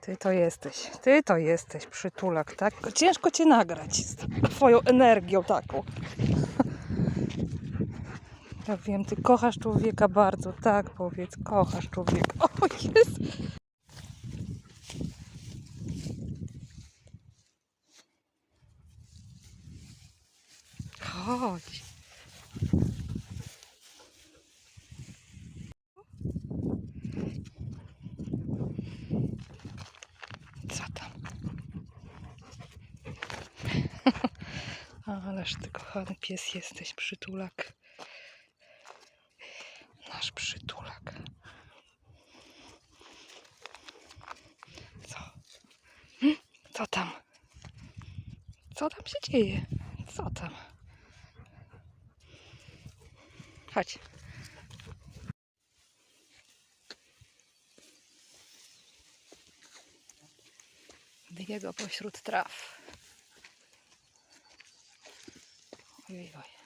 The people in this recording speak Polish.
Ty to jesteś, ty to jesteś przytulak, tak? Ciężko cię nagrać z twoją energią taką. Ja wiem, ty kochasz człowieka bardzo, tak powiedz, kochasz człowieka. O jest. Chodź. Ależ ty kochany pies jesteś, przytulak. Nasz przytulak. Co? Hm? Co tam? Co tam się dzieje? Co tam? Chodź. Biego pośród traw. Ой-ой-ой.